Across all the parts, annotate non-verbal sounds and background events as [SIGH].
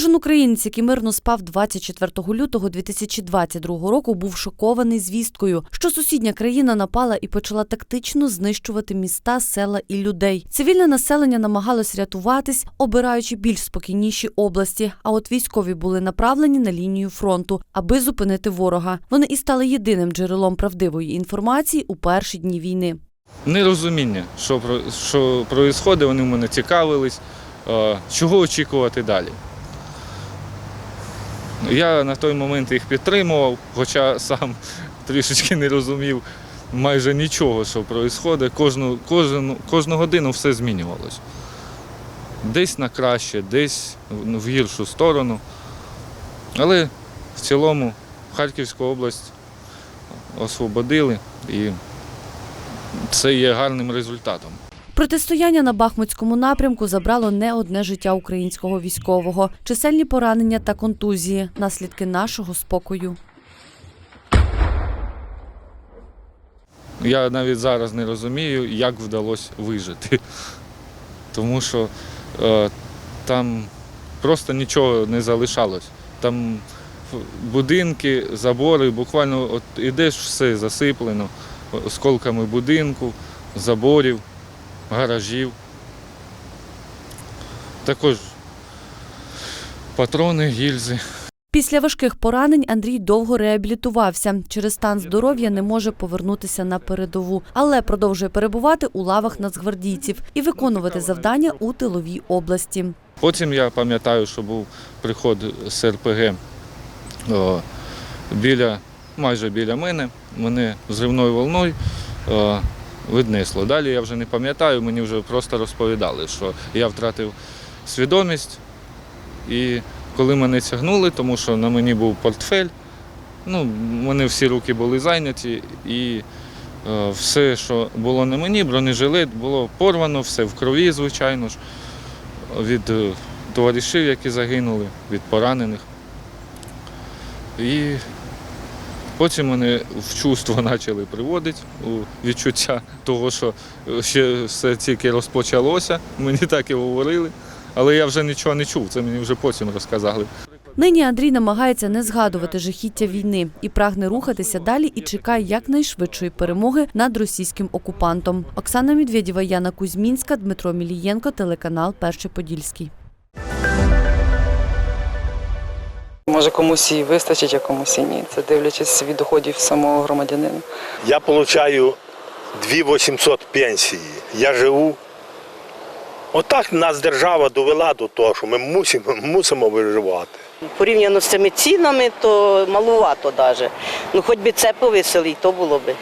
Кожен українець, який мирно спав 24 лютого 2022 року, був шокований звісткою, що сусідня країна напала і почала тактично знищувати міста, села і людей. Цивільне населення намагалось рятуватись, обираючи більш спокійніші області. А от військові були направлені на лінію фронту, аби зупинити ворога. Вони і стали єдиним джерелом правдивої інформації у перші дні війни. Нерозуміння, що про що відбувається, вони в мене цікавились, чого очікувати далі. Я на той момент їх підтримував, хоча сам [LAUGHS] трішечки не розумів майже нічого, що відбувається. Кожну, кожну, кожну годину все змінювалося. Десь на краще, десь в гіршу сторону. Але в цілому Харківську область освободили і це є гарним результатом. Протистояння на Бахмутському напрямку забрало не одне життя українського військового, чисельні поранення та контузії, наслідки нашого спокою. Я навіть зараз не розумію, як вдалося вижити. Тому що е, там просто нічого не залишалось. Там будинки, забори, буквально от ідеш, все засиплено осколками будинку, заборів, гаражів. Також патрони, гільзи. Після важких поранень Андрій довго реабілітувався. Через стан здоров'я не може повернутися на передову, але продовжує перебувати у лавах нацгвардійців і виконувати завдання у тиловій області. Потім я пам'ятаю, що був приход з РПГ о, біля, майже біля мене. Мене зривною волною о, віднесло. Далі я вже не пам'ятаю, мені вже просто розповідали, що я втратив свідомість. І коли мене тягнули, тому що на мені був портфель, ну, мене всі руки були зайняті, і е, все, що було на мені, бронежилет було порвано, все в крові, звичайно ж від е, товаришів, які загинули, від поранених. І потім мене в чувство почали приводити, у відчуття того, що ще все тільки розпочалося. Мені так і говорили, але я вже нічого не чув, це мені вже потім розказали. Нині Андрій намагається не згадувати жахіття війни і прагне рухатися далі і чекає якнайшвидшої перемоги над російським окупантом. Оксана Медведєва, Яна Кузьмінська, Дмитро Мілієнко, телеканал Перший Подільський. Може комусь і вистачить, а комусь і ні. Це дивлячись від доходів самого громадянина. Я отримую 2800 пенсії. Я живу. Отак нас держава довела до того, що ми мусимо, мусимо виживати. Порівняно з цими цінами, то малувато навіть. Ну, хоч би це повисили, і то було б.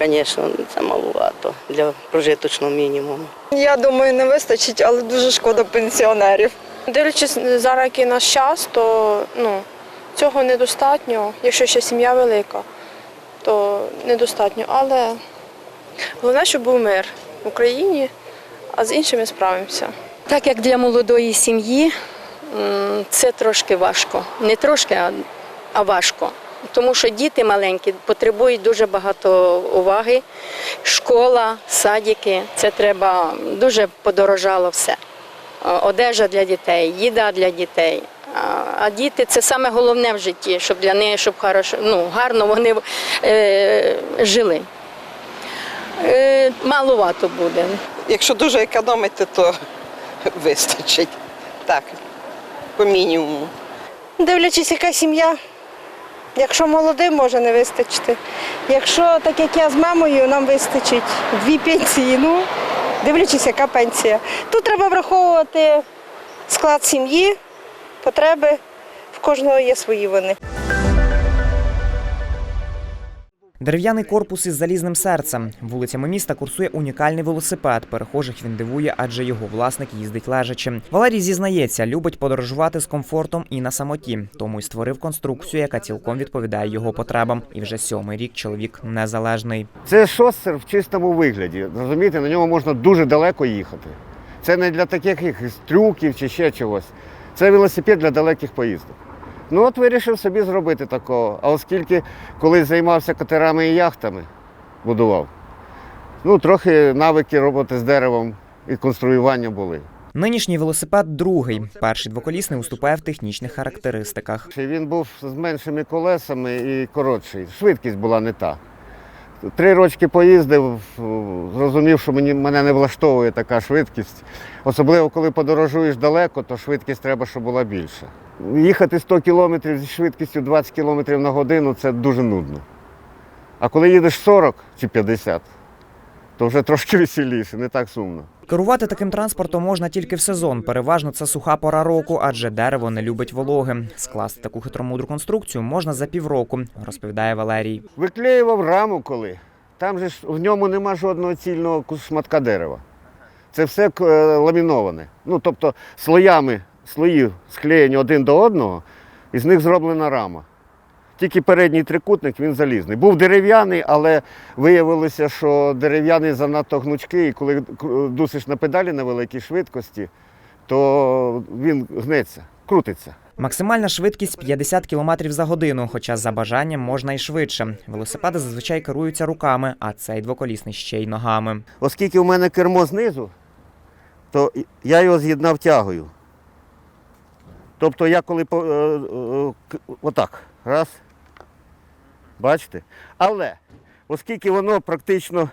Звісно, це малувато для прожиточного мінімуму. Я думаю, не вистачить, але дуже шкода пенсіонерів. Дивлячись зараз, який наш час, то ну, цього недостатньо. Якщо ще сім'я велика, то недостатньо. Але головне, щоб був мир в Україні, а з іншими справимося. Так як для молодої сім'ї це трошки важко. Не трошки, а, важко. Тому що діти маленькі потребують дуже багато уваги. Школа, садики, це треба дуже подорожало все. Е, Одежа для дітей, їда для дітей. А- А діти це саме головне в житті, щоб для них, щоб хорошо, ну, гарно вони е, жили. Е, маловато буде. Якщо дуже економити, то вистачить. Так, по мінімуму. Дивлячись, яка сім'я. Якщо молодим, може не вистачити. Якщо так як я з мамою, нам вистачить дві пенсії. Ну, дивлячись, яка пенсія. Тут треба враховувати склад сім'ї, потреби. В кожного є свої вони. Дерев'яний корпус із залізним серцем. Вулицями міста курсує унікальний велосипед. Перехожих він дивує, адже його власник їздить лежачи. Валерій зізнається, любить подорожувати з комфортом і на самоті, тому й створив конструкцію, яка цілком відповідає його потребам. І вже сьомий рік чоловік незалежний. Це шосер в чистому вигляді. Розумієте, на ньому можна дуже далеко їхати. Це не для таких трюків чи ще чогось. Це велосипед для далеких поїздок. Ну от вирішив собі зробити такого. А оскільки колись займався катерами і яхтами, будував, ну трохи навики роботи з деревом і конструювання були. Нинішній велосипед другий. Перший двоколісний уступає в технічних характеристиках. Він був з меншими колесами і коротший. Швидкість була не та. Три рочки поїздив, зрозумів, що мені, мене не влаштовує така швидкість. Особливо, коли подорожуєш далеко, то швидкість треба, щоб була більша. Їхати 100 кілометрів зі швидкістю 20 кілометрів на годину це дуже нудно. А коли їдеш 40 чи 50, то вже трошки [LAUGHS] веселіше, не так сумно. Керувати таким транспортом можна тільки в сезон. Переважно це суха пора року, адже дерево не любить вологи. Скласти таку хитромудру конструкцію можна за півроку, розповідає Валерій. Виклеював раму коли. Там же ж в ньому нема жодного цільного шматка дерева. Це все е, ламіноване. Ну, тобто слоями слої склеєні один до одного, і з них зроблена рама. Тільки передній трикутник він залізний. Був дерев'яний, але виявилося, що дерев'яний занадто гнучкий, і коли дусиш на педалі на великій швидкості, то він гнеться, крутиться. Максимальна швидкість 50 км за годину, хоча за бажанням можна і швидше. Велосипеди зазвичай керуються руками, а цей двоколісний ще й ногами. Оскільки у мене кермо знизу, то я його з'єднав тягою. Тобто я коли е, е, отак, раз. Бачите? Але оскільки воно практично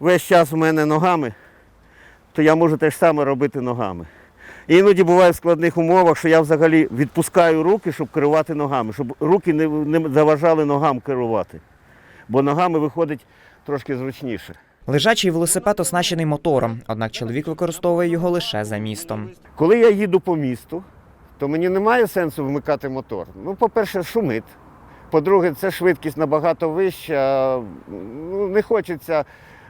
весь час у мене ногами, то я можу те ж саме робити ногами. І іноді буває в складних умовах, що я взагалі відпускаю руки, щоб керувати ногами, щоб руки не, не заважали ногам керувати. Бо ногами виходить трошки зручніше. Лежачий велосипед оснащений мотором, однак чоловік використовує його лише за містом. Коли я їду по місту, то мені немає сенсу вмикати мотор. Ну, по-перше, шумить. По-друге, це швидкість набагато вища. Ну, не хочеться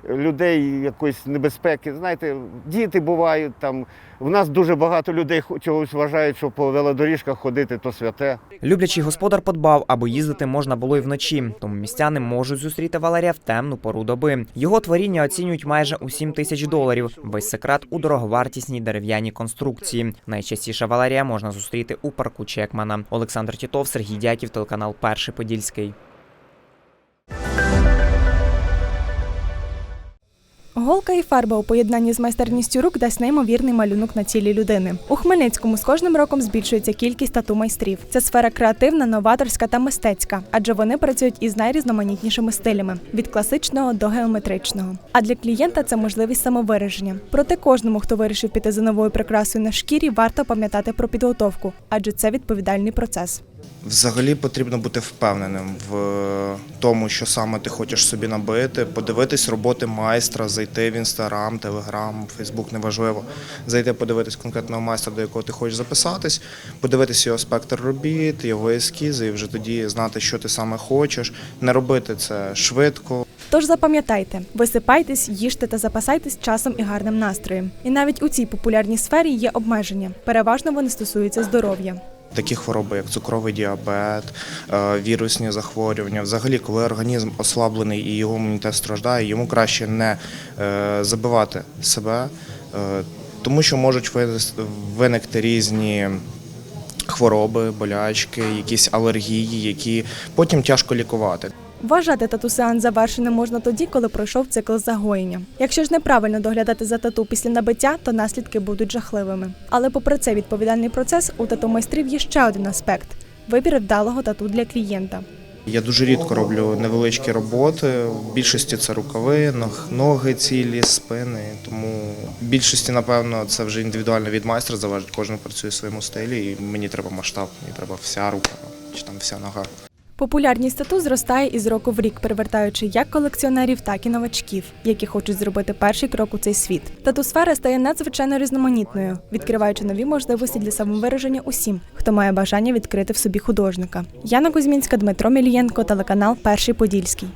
людей якоїсь небезпеки. Знаєте, діти бувають там. У нас дуже багато людей чогось вважають, що по велодоріжках ходити то святе. Люблячий господар подбав, аби їздити можна було й вночі, тому містяни можуть зустріти Валерія в темну пору доби. Його творіння оцінюють майже у 7 тисяч доларів. Весь секрет у дороговартісній дерев'яній конструкції. Найчастіше Валерія можна зустріти у парку Чекмана. Олександр Тітов, Сергій Дяків, телеканал Перший Подільський. Голка і фарба у поєднанні з майстерністю рук дасть неймовірний малюнок на тілі людини. У Хмельницькому з кожним роком збільшується кількість тату майстрів. Це сфера креативна, новаторська та мистецька, адже вони працюють із найрізноманітнішими стилями від класичного до геометричного. А для клієнта це можливість самовираження. Проте кожному, хто вирішив піти за новою прикрасою на шкірі, варто пам'ятати про підготовку, адже це відповідальний процес. Взагалі потрібно бути впевненим в тому, що саме ти хочеш собі набити, подивитись роботи майстра, зайти в інстаграм, телеграм, фейсбук, неважливо. Зайти подивитись конкретного майстра, до якого ти хочеш записатись, подивитись його спектр робіт, його ескізи, і вже тоді знати, що ти саме хочеш, не робити це швидко, Тож запам'ятайте, висипайтесь, їжте та запасайтесь часом і гарним настроєм. І навіть у цій популярній сфері є обмеження. Переважно вони стосуються здоров'я. Такі хвороби, як цукровий діабет, е, вірусні захворювання. Взагалі, коли організм ослаблений і його імунітет страждає, йому краще не е, забивати себе, е, тому що можуть виникти різні. Хвороби, болячки, якісь алергії, які потім тяжко лікувати. Вважати тату-сеанс завершеним можна тоді, коли пройшов цикл загоєння. Якщо ж неправильно доглядати за тату після набиття, то наслідки будуть жахливими. Але попри це відповідальний процес, у тату-майстрів є ще один аспект вибір вдалого тату для клієнта. Я дуже рідко роблю невеличкі роботи. В більшості це рукави, ног- ноги цілі, спини. Тому в більшості, напевно, це вже індивідуально від майстра залежить. Кожен працює в своєму стилі, і мені треба масштаб, мені треба вся рука чи там вся нога. Популярність тату зростає із року в рік, привертаючи як колекціонерів, так і новачків, які хочуть зробити перший крок у цей світ. Тату-сфера стає надзвичайно різноманітною, відкриваючи нові можливості для самовираження усім, хто має бажання відкрити в собі художника. Яна Кузьмінська, Дмитро Мілієнко, телеканал Перший Подільський.